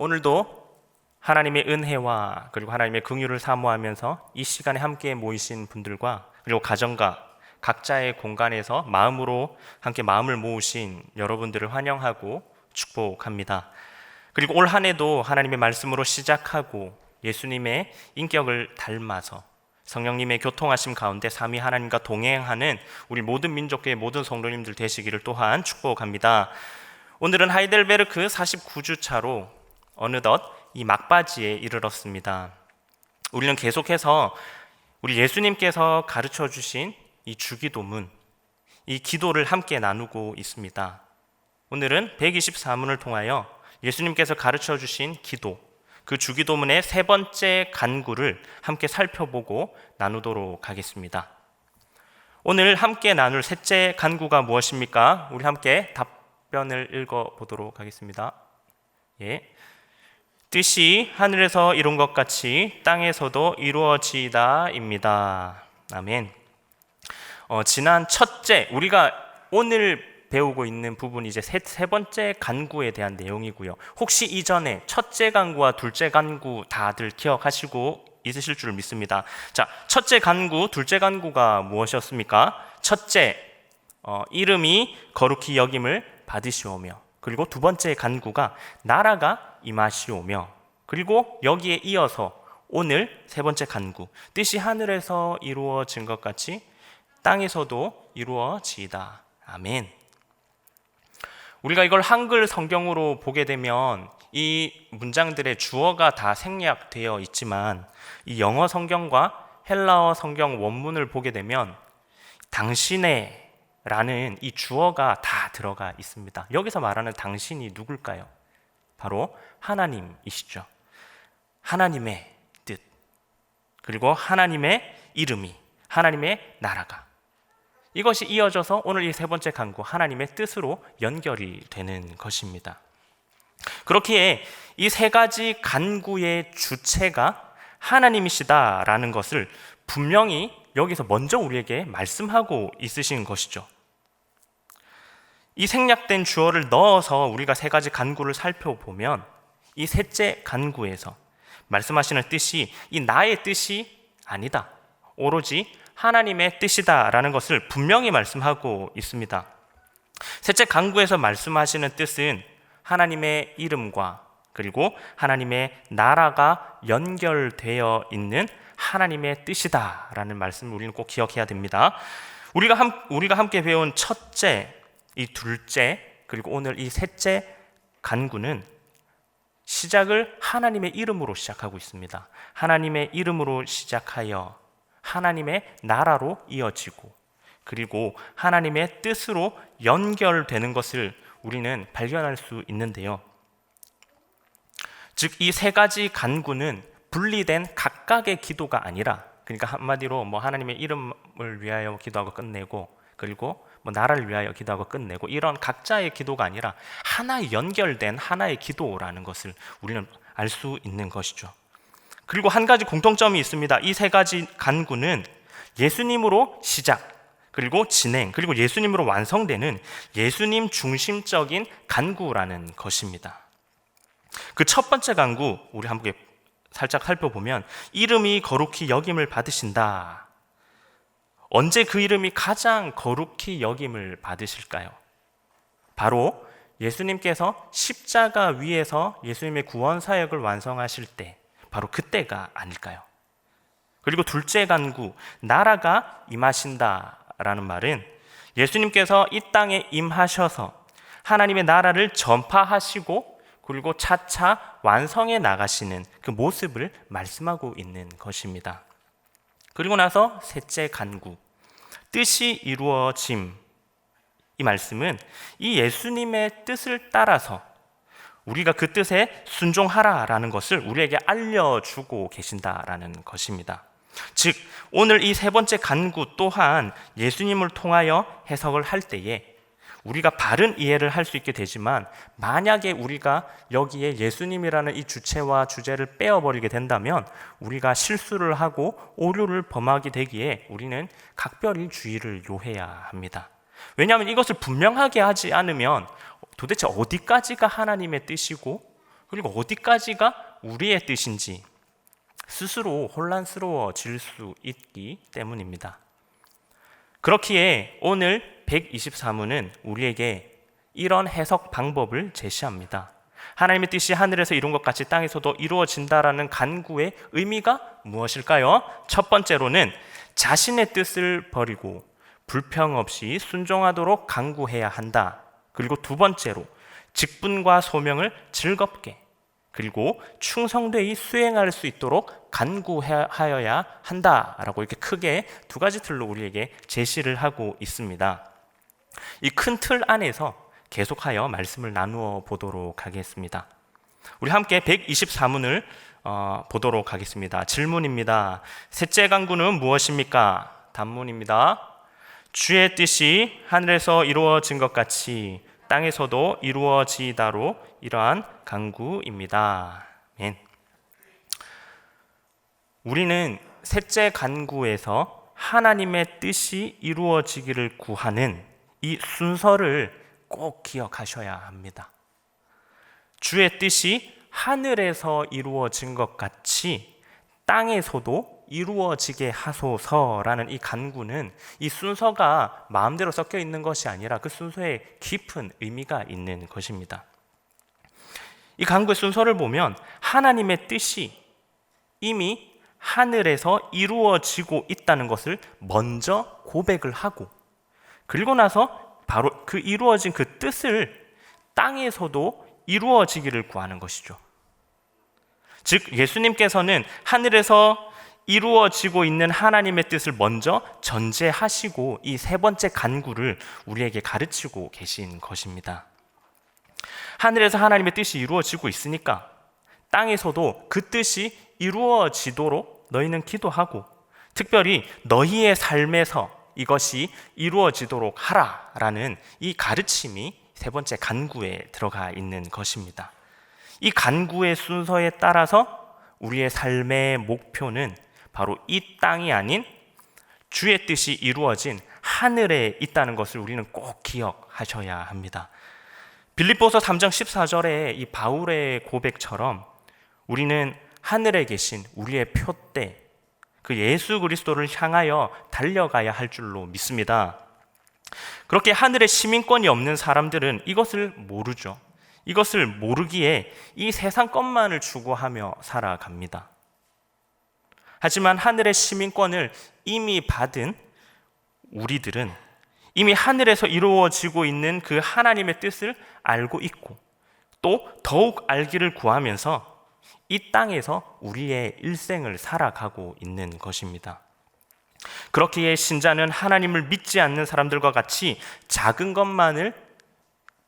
오늘도 하나님의 은혜와 그리고 하나님의 긍휼을 사모하면서 이 시간에 함께 모이신 분들과 그리고 가정과 각자의 공간에서 마음으로 함께 마음을 모으신 여러분들을 환영하고 축복합니다. 그리고 올 한 해도 하나님의 말씀으로 시작하고 예수님의 인격을 닮아서 성령님의 교통하심 가운데 삼위 하나님과 동행하는 우리 모든 민족의 모든 성도님들 되시기를 또한 축복합니다. 오늘은 하이델베르크 49주 차로 어느덧 이 막바지에 이르렀습니다. 우리는 계속해서 우리 예수님께서 가르쳐 주신 이 주기도문, 이 기도를 함께 나누고 있습니다. 오늘은 124문을 통하여 예수님께서 가르쳐 주신 기도, 그 주기도문의 세 번째 간구를 함께 살펴보고 나누도록 하겠습니다. 오늘 함께 나눌 셋째 간구가 무엇입니까? 우리 함께 답변을 읽어 보도록 하겠습니다. 예. 뜻이 하늘에서 이룬 것 같이 땅에서도 이루어지다입니다. 아멘. 어, 지난 첫째 우리가 오늘 배우고 있는 부분이 이제 세, 세 번째 간구에 대한 내용이고요. 혹시 이전에 첫째 간구와 둘째 간구 다들 기억하시고 있으실 줄 믿습니다. 자, 첫째 간구, 둘째 간구가 무엇이었습니까? 첫째, 어, 이름이 거룩히 여김을 받으시오며, 그리고 두 번째 간구가 나라가 임하시오며, 그리고 여기에 이어서 오늘 세 번째 간구, 뜻이 하늘에서 이루어진 것 같이 땅에서도 이루어지이다. 아멘. 우리가 이걸 한글 성경으로 보게 되면 이 문장들의 주어가 다 생략되어 있지만 이 영어 성경과 헬라어 성경 원문을 보게 되면 당신의 라는 이 주어가 다 들어가 있습니다. 여기서 말하는 당신이 누굴까요? 바로 하나님이시죠. 하나님의 뜻. 그리고 하나님의 이름이, 하나님의 나라가. 이것이 이어져서 오늘 이 세 번째 간구 하나님의 뜻으로 연결이 되는 것입니다. 그렇기에 이 세 가지 간구의 주체가 하나님이시다라는 것을 분명히 여기서 먼저 우리에게 말씀하고 있으신 것이죠. 이 생략된 주어를 넣어서 우리가 세 가지 간구를 살펴보면 이 셋째 간구에서 말씀하시는 뜻이 이 나의 뜻이 아니다. 오로지 하나님의 뜻이다라는 것을 분명히 말씀하고 있습니다. 셋째 강구에서 말씀하시는 뜻은 하나님의 이름과 그리고 하나님의 나라가 연결되어 있는 하나님의 뜻이다라는 말씀을 우리는 꼭 기억해야 됩니다. 우리가 함, 우리가 함께 배운 첫째, 이 둘째, 그리고 오늘 이 셋째 간구는 시작을 하나님의 이름으로 시작하고 있습니다. 하나님의 이름으로 시작하여 하나님의 나라로 이어지고 그리고 하나님의 뜻으로 연결되는 것을 우리는 발견할 수 있는데요. 즉, 이 세 가지 간구는 분리된 각각의 기도가 아니라, 그러니까 한마디로 뭐 하나님의 이름을 위하여 기도하고 끝내고, 그리고 뭐 나라를 위하여 기도하고 끝내고, 이런 각자의 기도가 아니라 하나의 연결된 하나의 기도라는 것을 우리는 알 수 있는 것이죠. 그리고 한 가지 공통점이 있습니다. 이 세 가지 간구는 예수님으로 시작, 그리고 진행, 그리고 예수님으로 완성되는 예수님 중심적인 간구라는 것입니다. 그 첫 번째 간구, 우리 함께 살짝 살펴보면 이름이 거룩히 여김을 받으신다. 언제 그 이름이 가장 거룩히 여김을 받으실까요? 바로 예수님께서 십자가 위에서 예수님의 구원 사역을 완성하실 때 바로 그때가 아닐까요? 그리고 둘째 간구, 나라가 임하신다라는 말은 예수님께서 이 땅에 임하셔서 하나님의 나라를 전파하시고 그리고 차차 완성해 나가시는 그 모습을 말씀하고 있는 것입니다. 그리고 나서 셋째 간구, 뜻이 이루어짐. 이 말씀은 이 예수님의 뜻을 따라서 우리가 그 뜻에 순종하라라는 것을 우리에게 알려주고 계신다라는 것입니다. 즉, 오늘 이 세 번째 간구 또한 예수님을 통하여 해석을 할 때에 우리가 바른 이해를 할 수 있게 되지만 만약에 우리가 여기에 예수님이라는 이 주체와 주제를 빼어버리게 된다면 우리가 실수를 하고 오류를 범하게 되기에 우리는 각별히 주의를 요해야 합니다. 왜냐하면 이것을 분명하게 하지 않으면 도대체 어디까지가 하나님의 뜻이고 그리고 어디까지가 우리의 뜻인지 스스로 혼란스러워질 수 있기 때문입니다. 그렇기에 오늘 123문은 우리에게 이런 해석 방법을 제시합니다. 하나님의 뜻이 하늘에서 이룬 것 같이 땅에서도 이루어진다라는 간구의 의미가 무엇일까요? 첫 번째로는 자신의 뜻을 버리고 불평 없이 순종하도록 간구해야 한다. 그리고 두 번째로 직분과 소명을 즐겁게 그리고 충성되이 수행할 수 있도록 간구하여야 한다라고 이렇게 크게 두 가지 틀로 우리에게 제시를 하고 있습니다. 이 큰 틀 안에서 계속하여 말씀을 나누어 보도록 하겠습니다. 우리 함께 124문을 어, 보도록 하겠습니다. 질문입니다. 셋째 강구는 무엇입니까? 단문입니다. 주의 뜻이 하늘에서 이루어진 것 같이 땅에서도 이루어지다로 이러한 간구입니다. 맨. 우리는 셋째 간구에서 하나님의 뜻이 이루어지기를 구하는 이 순서를 꼭 기억하셔야 합니다. 주의 뜻이 하늘에서 이루어진 것 같이 땅에서도 이루어지게 하소서라는 이 간구는 이 순서가 마음대로 섞여 있는 것이 아니라 그 순서에 깊은 의미가 있는 것입니다. 이 간구의 순서를 보면 하나님의 뜻이 이미 하늘에서 이루어지고 있다는 것을 먼저 고백을 하고 그리고 나서 바로 그 이루어진 그 뜻을 땅에서도 이루어지기를 구하는 것이죠. 즉 예수님께서는 하늘에서 이루어지고 있는 하나님의 뜻을 먼저 전제하시고 이 세 번째 간구를 우리에게 가르치고 계신 것입니다. 하늘에서 하나님의 뜻이 이루어지고 있으니까 땅에서도 그 뜻이 이루어지도록 너희는 기도하고 특별히 너희의 삶에서 이것이 이루어지도록 하라라는 이 가르침이 세 번째 간구에 들어가 있는 것입니다. 이 간구의 순서에 따라서 우리의 삶의 목표는 바로 이 땅이 아닌 주의 뜻이 이루어진 하늘에 있다는 것을 우리는 꼭 기억하셔야 합니다. 빌립보서 3장 14절의 이 바울의 고백처럼 우리는 하늘에 계신 우리의 표대 그 예수 그리스도를 향하여 달려가야 할 줄로 믿습니다. 그렇게 하늘에 시민권이 없는 사람들은 이것을 모르죠. 이것을 모르기에 이 세상 것만을 추구하며 살아갑니다. 하지만 하늘의 시민권을 이미 받은 우리들은 이미 하늘에서 이루어지고 있는 그 하나님의 뜻을 알고 있고 또 더욱 알기를 구하면서 이 땅에서 우리의 일생을 살아가고 있는 것입니다. 그렇기에 신자는 하나님을 믿지 않는 사람들과 같이 작은 것만을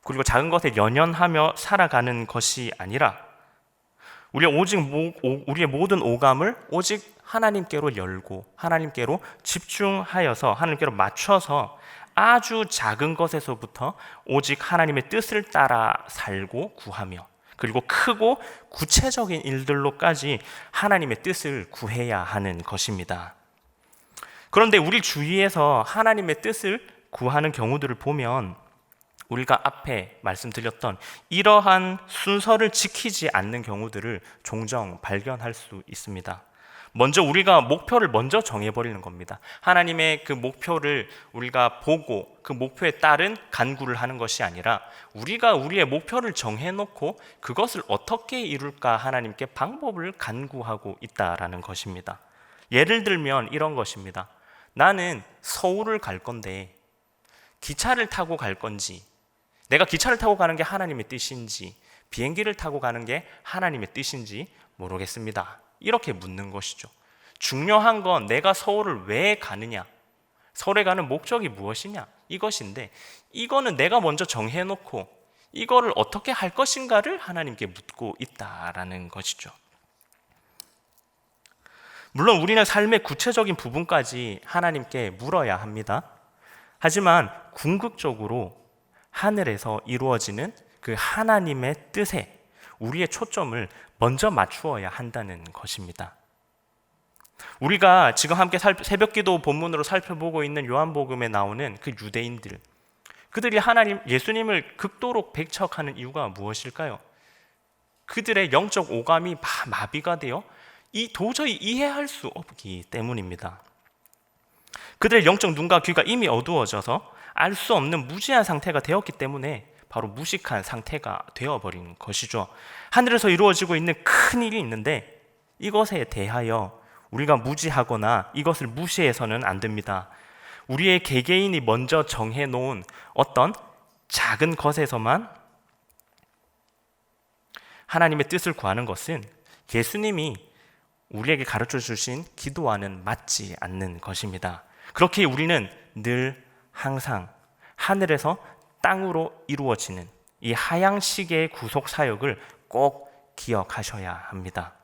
그리고 작은 것에 연연하며 살아가는 것이 아니라 우리 오직 우리의 모든 오감을 오직 하나님께로 열고 하나님께로 집중하여서 하나님께로 맞춰서 아주 작은 것에서부터 오직 하나님의 뜻을 따라 살고 구하며 그리고 크고 구체적인 일들로까지 하나님의 뜻을 구해야 하는 것입니다. 그런데 우리 주위에서 하나님의 뜻을 구하는 경우들을 보면 우리가 앞에 말씀드렸던 이러한 순서를 지키지 않는 경우들을 종종 발견할 수 있습니다. 먼저 우리가 목표를 먼저 정해버리는 겁니다. 하나님의 그 목표를 우리가 보고 그 목표에 따른 간구를 하는 것이 아니라 우리가 우리의 목표를 정해놓고 그것을 어떻게 이룰까 하나님께 방법을 간구하고 있다라는 것입니다. 예를 들면 이런 것입니다. 나는 서울을 갈 건데 기차를 타고 갈 건지 내가 기차를 타고 가는 게 하나님의 뜻인지 비행기를 타고 가는 게 하나님의 뜻인지 모르겠습니다. 이렇게 묻는 것이죠. 중요한 건 내가 서울을 왜 가느냐, 서울에 가는 목적이 무엇이냐 이것인데 이거는 내가 먼저 정해 놓고 이거를 어떻게 할 것인가를 하나님께 묻고 있다라는 것이죠. 물론 우리는 삶의 구체적인 부분까지 하나님께 물어야 합니다. 하지만 궁극적으로 하늘에서 이루어지는 그 하나님의 뜻에 우리의 초점을 먼저 맞추어야 한다는 것입니다. 우리가 지금 함께 새벽 기도 본문으로 살펴보고 있는 요한복음에 나오는 그 유대인들, 그들이 하나님 예수님을 극도로 배척하는 이유가 무엇일까요? 그들의 영적 오감이 마- 마비가 되어 이 도저히 이해할 수 없기 때문입니다. 그들의 영적 눈과 귀가 이미 어두워져서 알 수 없는 무지한 상태가 되었기 때문에 바로 무식한 상태가 되어버린 것이죠. 하늘에서 이루어지고 있는 큰 일이 있는데 이것에 대하여 우리가 무지하거나 이것을 무시해서는 안 됩니다. 우리의 개개인이 먼저 정해놓은 어떤 작은 것에서만 하나님의 뜻을 구하는 것은 예수님이 우리에게 가르쳐 주신 기도와는 맞지 않는 것입니다. 그렇게 우리는 늘 항상 하늘에서 땅으로 이루어지는 이 하향식의 구속 사역을 꼭 기억하셔야 합니다.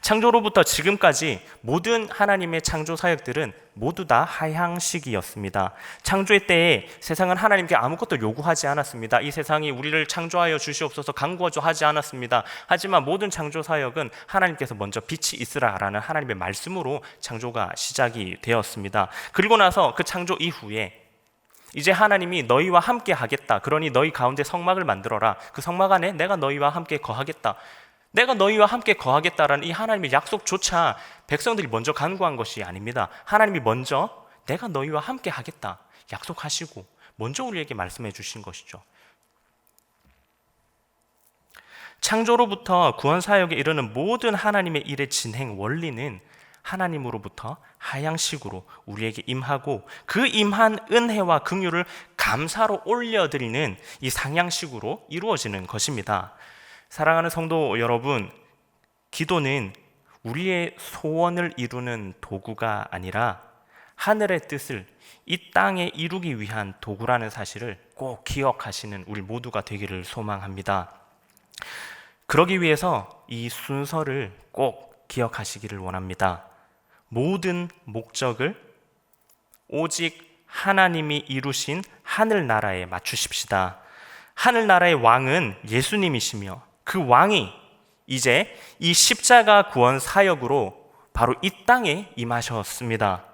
창조로부터 지금까지 모든 하나님의 창조 사역들은 모두 다 하향식이었습니다. 창조의 때에 세상은 하나님께 아무것도 요구하지 않았습니다. 이 세상이 우리를 창조하여 주시옵소서 간구하죠 하지 않았습니다. 하지만 모든 창조 사역은 하나님께서 먼저 빛이 있으라라는 하나님의 말씀으로 창조가 시작이 되었습니다. 그리고 나서 그 창조 이후에 이제 하나님이 너희와 함께 하겠다. 그러니 너희 가운데 성막을 만들어라. 그 성막 안에 내가 너희와 함께 거하겠다. 내가 너희와 함께 거하겠다라는 이 하나님의 약속조차 백성들이 먼저 간구한 것이 아닙니다. 하나님이 먼저 내가 너희와 함께 하겠다. 약속하시고 먼저 우리에게 말씀해 주신 것이죠. 창조로부터 구원 사역에 이르는 모든 하나님의 일의 진행 원리는 하나님으로부터 하향식으로 우리에게 임하고 그 임한 은혜와 긍휼을 감사로 올려드리는 이 상향식으로 이루어지는 것입니다. 사랑하는 성도 여러분, 기도는 우리의 소원을 이루는 도구가 아니라 하늘의 뜻을 이 땅에 이루기 위한 도구라는 사실을 꼭 기억하시는 우리 모두가 되기를 소망합니다. 그러기 위해서 이 순서를 꼭 기억하시기를 원합니다. 모든 목적을 오직 하나님이 이루신 하늘나라에 맞추십시다. 하늘나라의 왕은 예수님이시며 그 왕이 이제 이 십자가 구원 사역으로 바로 이 땅에 임하셨습니다.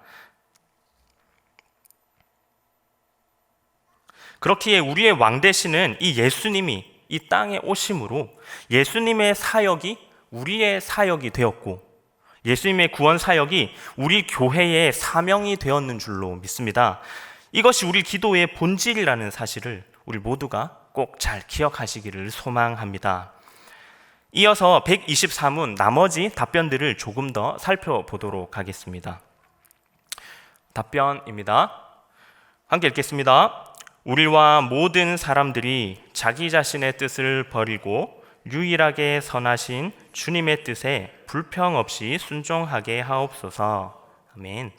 그렇기에 우리의 왕 되시는 이 예수님이 이 땅에 오심으로 예수님의 사역이 우리의 사역이 되었고 예수님의 구원 사역이 우리 교회의 사명이 되었는 줄로 믿습니다. 이것이 우리 기도의 본질이라는 사실을 우리 모두가 꼭 잘 기억하시기를 소망합니다. 이어서 123문 나머지 답변들을 조금 더 살펴보도록 하겠습니다. 답변입니다. 함께 읽겠습니다. 우리와 모든 사람들이 자기 자신의 뜻을 버리고 유일하게 선하신 주님의 뜻에 불평 없이 순종하게 하옵소서. 아멘.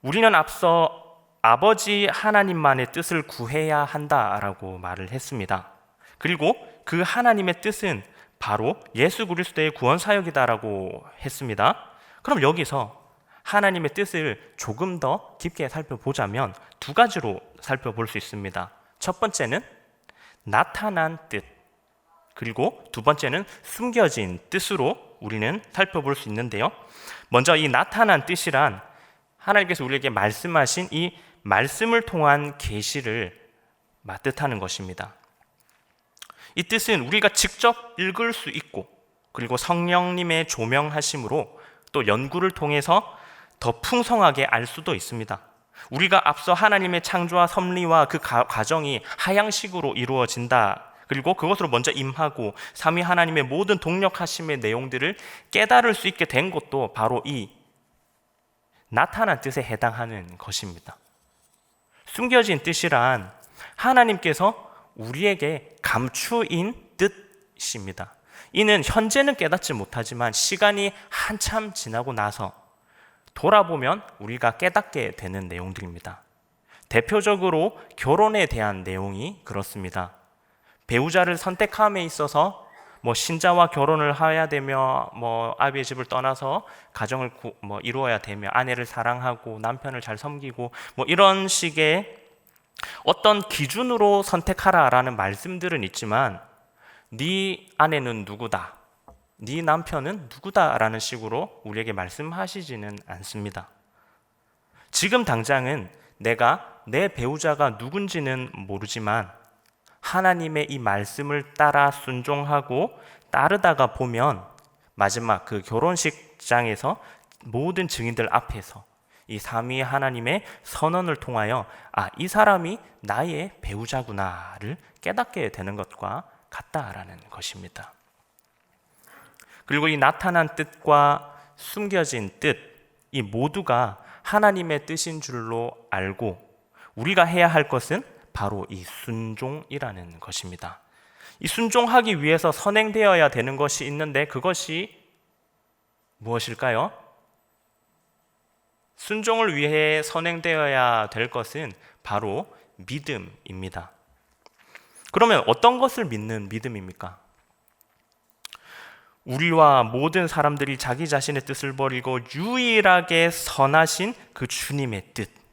우리는 앞서 아버지 하나님만의 뜻을 구해야 한다라고 말을 했습니다. 그리고 그 하나님의 뜻은 바로 예수 그리스도의 구원 사역이다라고 했습니다. 그럼 여기서 하나님의 뜻을 조금 더 깊게 살펴보자면 두 가지로 살펴볼 수 있습니다. 첫 번째는 나타난 뜻, 그리고 두 번째는 숨겨진 뜻으로 우리는 살펴볼 수 있는데요. 먼저 이 나타난 뜻이란 하나님께서 우리에게 말씀하신 이 말씀을 통한 계시를 맞뜻하는 것입니다. 이 뜻은 우리가 직접 읽을 수 있고 그리고 성령님의 조명하심으로 또 연구를 통해서 더 풍성하게 알 수도 있습니다. 우리가 앞서 하나님의 창조와 섭리와 그 가, 과정이 하향식으로 이루어진다. 그리고 그것으로 먼저 임하고 삼위 하나님의 모든 동력하심의 내용들을 깨달을 수 있게 된 것도 바로 이 나타난 뜻에 해당하는 것입니다. 숨겨진 뜻이란 하나님께서 우리에게 감추인 뜻입니다. 이는 현재는 깨닫지 못하지만 시간이 한참 지나고 나서 돌아보면 우리가 깨닫게 되는 내용들입니다. 대표적으로 결혼에 대한 내용이 그렇습니다. 배우자를 선택함에 있어서 뭐 신자와 결혼을 해야 되며 뭐 아비의 집을 떠나서 가정을 구, 뭐 이루어야 되며 아내를 사랑하고 남편을 잘 섬기고 뭐 이런 식의 어떤 기준으로 선택하라라는 말씀들은 있지만 네 아내는 누구다. 네 남편은 누구다라는 식으로 우리에게 말씀하시지는 않습니다. 지금 당장은 내가 내 배우자가 누군지는 모르지만 하나님의 이 말씀을 따라 순종하고 따르다가 보면 마지막 그 결혼식장에서 모든 증인들 앞에서 이 삼위 하나님의 선언을 통하여 아, 이 사람이 나의 배우자구나를 깨닫게 되는 것과 같다라는 것입니다. 그리고 이 나타난 뜻과 숨겨진 뜻, 이 모두가 하나님의 뜻인 줄로 알고 우리가 해야 할 것은 바로 이 순종이라는 것입니다. 이 순종하기 위해서 선행되어야 되는 것이 있는데 그것이 무엇일까요? 순종을 위해 선행되어야 될 것은 바로 믿음입니다. 그러면 어떤 것을 믿는 믿음입니까? 우리와 모든 사람들이 자기 자신의 뜻을 버리고 유일하게 선하신 그 주님의 뜻.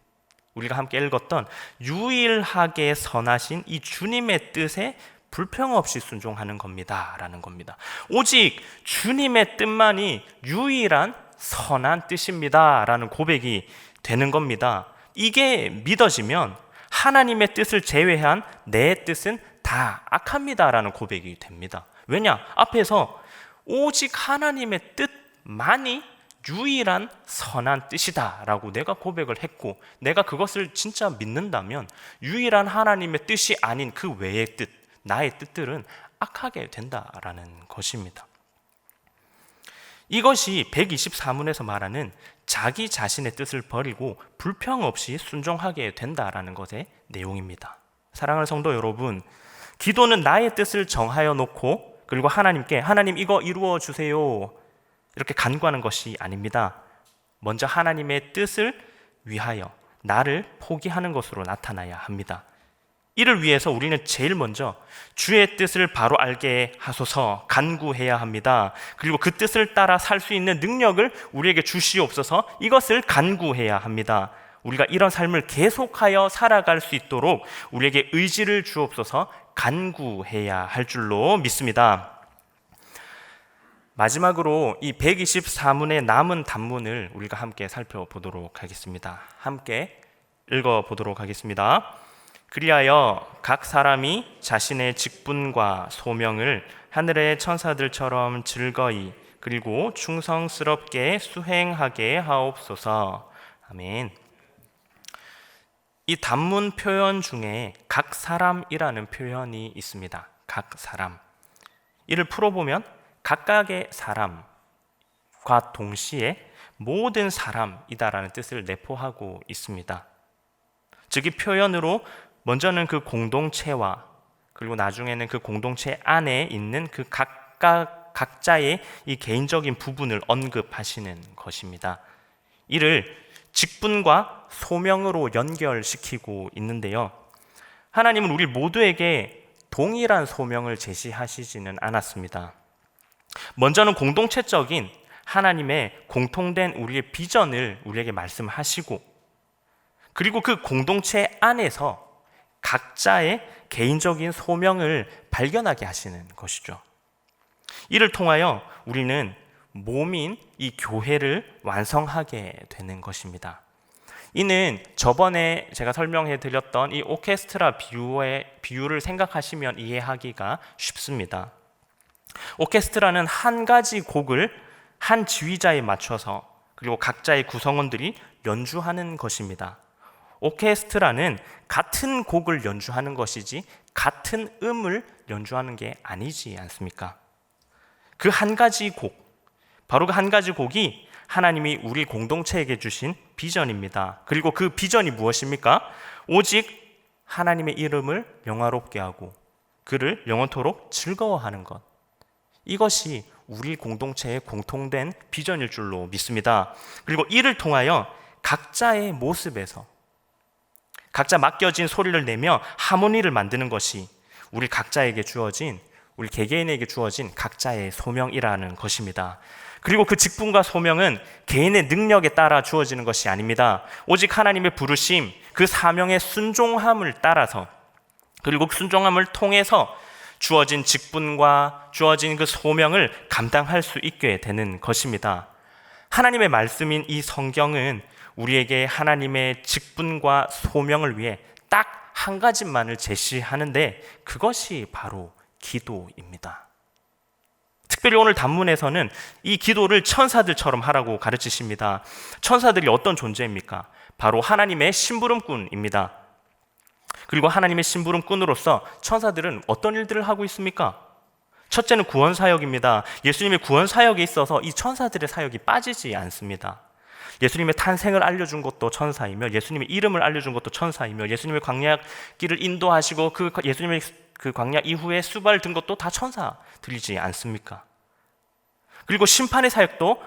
우리가 함께 읽었던 유일하게 선하신 이 주님의 뜻에 불평 없이 순종하는 겁니다. 라는 겁니다. 오직 주님의 뜻만이 유일한 선한 뜻입니다. 라는 고백이 되는 겁니다. 이게 믿어지면 하나님의 뜻을 제외한 내 뜻은 다 악합니다. 라는 고백이 됩니다. 왜냐? 앞에서 오직 하나님의 뜻만이 유일한 선한 뜻이다라고 내가 고백을 했고 내가 그것을 진짜 믿는다면 유일한 하나님의 뜻이 아닌 그 외의 뜻, 나의 뜻들은 악하게 된다라는 것입니다. 이것이 124문에서 말하는 자기 자신의 뜻을 버리고 불평 없이 순종하게 된다라는 것의 내용입니다. 사랑하는 성도 여러분, 기도는 나의 뜻을 정하여 놓고 그리고 하나님께 하나님 이거 이루어 주세요. 이렇게 간구하는 것이 아닙니다. 먼저 하나님의 뜻을 위하여 나를 포기하는 것으로 나타나야 합니다. 이를 위해서 우리는 제일 먼저 주의 뜻을 바로 알게 하소서 간구해야 합니다. 그리고 그 뜻을 따라 살 수 있는 능력을 우리에게 주시옵소서 이것을 간구해야 합니다. 우리가 이런 삶을 계속하여 살아갈 수 있도록 우리에게 의지를 주옵소서 간구해야 할 줄로 믿습니다. 마지막으로 이 124문의 남은 단문을 우리가 함께 살펴보도록 하겠습니다. 함께 읽어 보도록 하겠습니다. 그리하여 각 사람이 자신의 직분과 소명을 하늘의 천사들처럼 즐거이 그리고 충성스럽게 수행하게 하옵소서. 아멘. 이 단문 표현 중에 각 사람이라는 표현이 있습니다. 각 사람. 이를 풀어보면 각각의 사람과 동시에 모든 사람이다라는 뜻을 내포하고 있습니다. 즉, 이 표현으로 먼저는 그 공동체와 그리고 나중에는 그 공동체 안에 있는 그 각각 각자의 이 개인적인 부분을 언급하시는 것입니다. 이를 직분과 소명으로 연결시키고 있는데요. 하나님은 우리 모두에게 동일한 소명을 제시하시지는 않았습니다. 먼저는 공동체적인 하나님의 공통된 우리의 비전을 우리에게 말씀하시고 그리고 그 공동체 안에서 각자의 개인적인 소명을 발견하게 하시는 것이죠. 이를 통하여 우리는 몸인 이 교회를 완성하게 되는 것입니다. 이는 저번에 제가 설명해 드렸던 이 오케스트라 비유의 비유를 생각하시면 이해하기가 쉽습니다. 오케스트라는 한 가지 곡을 한 지휘자에 맞춰서 그리고 각자의 구성원들이 연주하는 것입니다. 오케스트라는 같은 곡을 연주하는 것이지 같은 음을 연주하는 게 아니지 않습니까? 그 한 가지 곡, 바로 그 한 가지 곡이 하나님이 우리 공동체에게 주신 비전입니다. 그리고 그 비전이 무엇입니까? 오직 하나님의 이름을 영화롭게 하고 그를 영원토록 즐거워하는 것. 이것이 우리 공동체의 공통된 비전일 줄로 믿습니다. 그리고 이를 통하여 각자의 모습에서 각자 맡겨진 소리를 내며 하모니를 만드는 것이 우리 각자에게 주어진 우리 개개인에게 주어진 각자의 소명이라는 것입니다. 그리고 그 직분과 소명은 개인의 능력에 따라 주어지는 것이 아닙니다. 오직 하나님의 부르심, 그 사명의 순종함을 따라서 그리고 그 순종함을 통해서 주어진 직분과 주어진 그 소명을 감당할 수 있게 되는 것입니다. 하나님의 말씀인 이 성경은 우리에게 하나님의 직분과 소명을 위해 딱 한 가지만을 제시하는데 그것이 바로 기도입니다. 특별히 오늘 단문에서는 이 기도를 천사들처럼 하라고 가르치십니다. 천사들이 어떤 존재입니까? 바로 하나님의 심부름꾼입니다. 그리고 하나님의 심부름꾼으로서 천사들은 어떤 일들을 하고 있습니까? 첫째는 구원 사역입니다. 예수님의 구원 사역에 있어서 이 천사들의 사역이 빠지지 않습니다. 예수님의 탄생을 알려준 것도 천사이며 예수님의 이름을 알려준 것도 천사이며 예수님의 광야 길을 인도하시고 그 예수님의 그 광야 이후에 수발 든 것도 다 천사들이지 않습니까? 그리고 심판의 사역도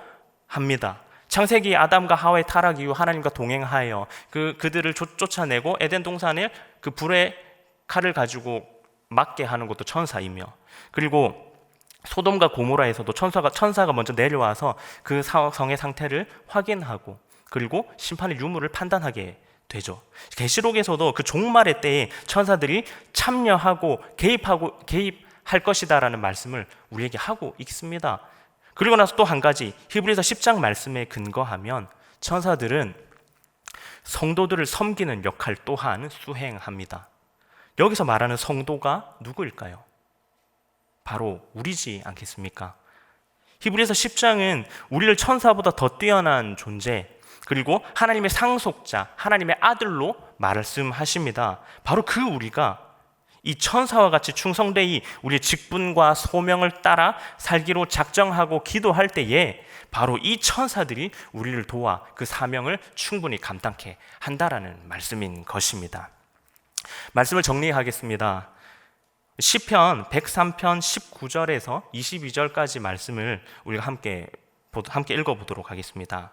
합니다. 창세기 아담과 하와의 타락 이후 하나님과 동행하여 그 그들을 쫓, 쫓아내고 에덴 동산을 그 불의 칼을 가지고 맞게 하는 것도 천사이며 그리고 소돔과 고모라에서도 천사가 천사가 먼저 내려와서 그 성의 상태를 확인하고 그리고 심판의 유무를 판단하게 되죠. 계시록에서도 그 종말의 때에 천사들이 참여하고 개입하고 개입할 것이다라는 말씀을 우리에게 하고 있습니다. 그리고 나서 또 한 가지 히브리서 10장 말씀에 근거하면 천사들은 성도들을 섬기는 역할 또한 수행합니다. 여기서 말하는 성도가 누구일까요? 바로 우리지 않겠습니까? 히브리서 10장은 우리를 천사보다 더 뛰어난 존재, 그리고 하나님의 상속자, 하나님의 아들로 말씀하십니다. 바로 그 우리가 이 천사와 같이 충성되이 우리의 직분과 소명을 따라 살기로 작정하고 기도할 때에 바로 이 천사들이 우리를 도와 그 사명을 충분히 감당케 한다라는 말씀인 것입니다. 말씀을 정리하겠습니다. 시편 103편 19절에서 22절까지 말씀을 우리가 함께 함께 읽어 보도록 하겠습니다.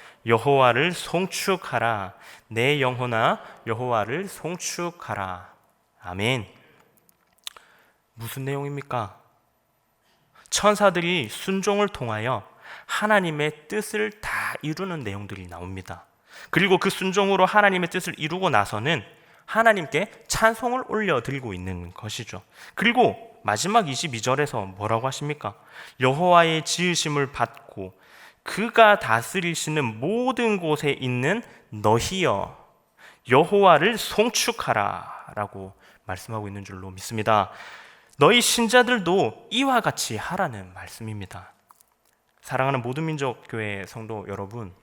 여호와를 송축하라. 내 영혼아 여호와를 송축하라. 아멘. 무슨 내용입니까? 천사들이 순종을 통하여 하나님의 뜻을 다 이루는 내용들이 나옵니다. 그리고 그 순종으로 하나님의 뜻을 이루고 나서는 하나님께 찬송을 올려드리고 있는 것이죠. 그리고 마지막 22절에서 뭐라고 하십니까? 여호와의 지으심을 받고 그가 다스리시는 모든 곳에 있는 너희여 여호와를 송축하라라고 말씀하고 있는 줄로 믿습니다. 너희 신자들도 이와 같이 하라는 말씀입니다. 사랑하는 모든 민족 교회 성도 여러분,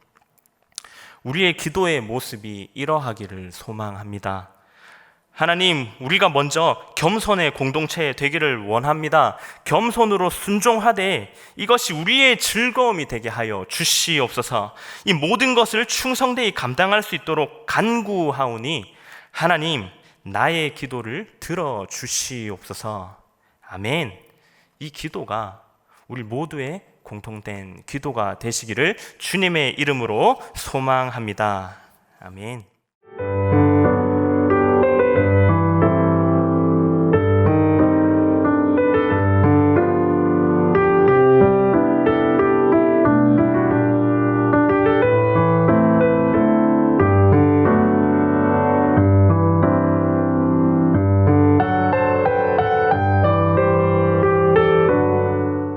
우리의 기도의 모습이 이러하기를 소망합니다. 하나님, 우리가 먼저 겸손의 공동체 되기를 원합니다. 겸손으로 순종하되 이것이 우리의 즐거움이 되게 하여 주시옵소서. 이 모든 것을 충성되이 감당할 수 있도록 간구하오니 하나님, 나의 기도를 들어 주시옵소서. 아멘. 이 기도가 우리 모두의 공통된 기도가 되시기를 주님의 이름으로 소망합니다. 아멘.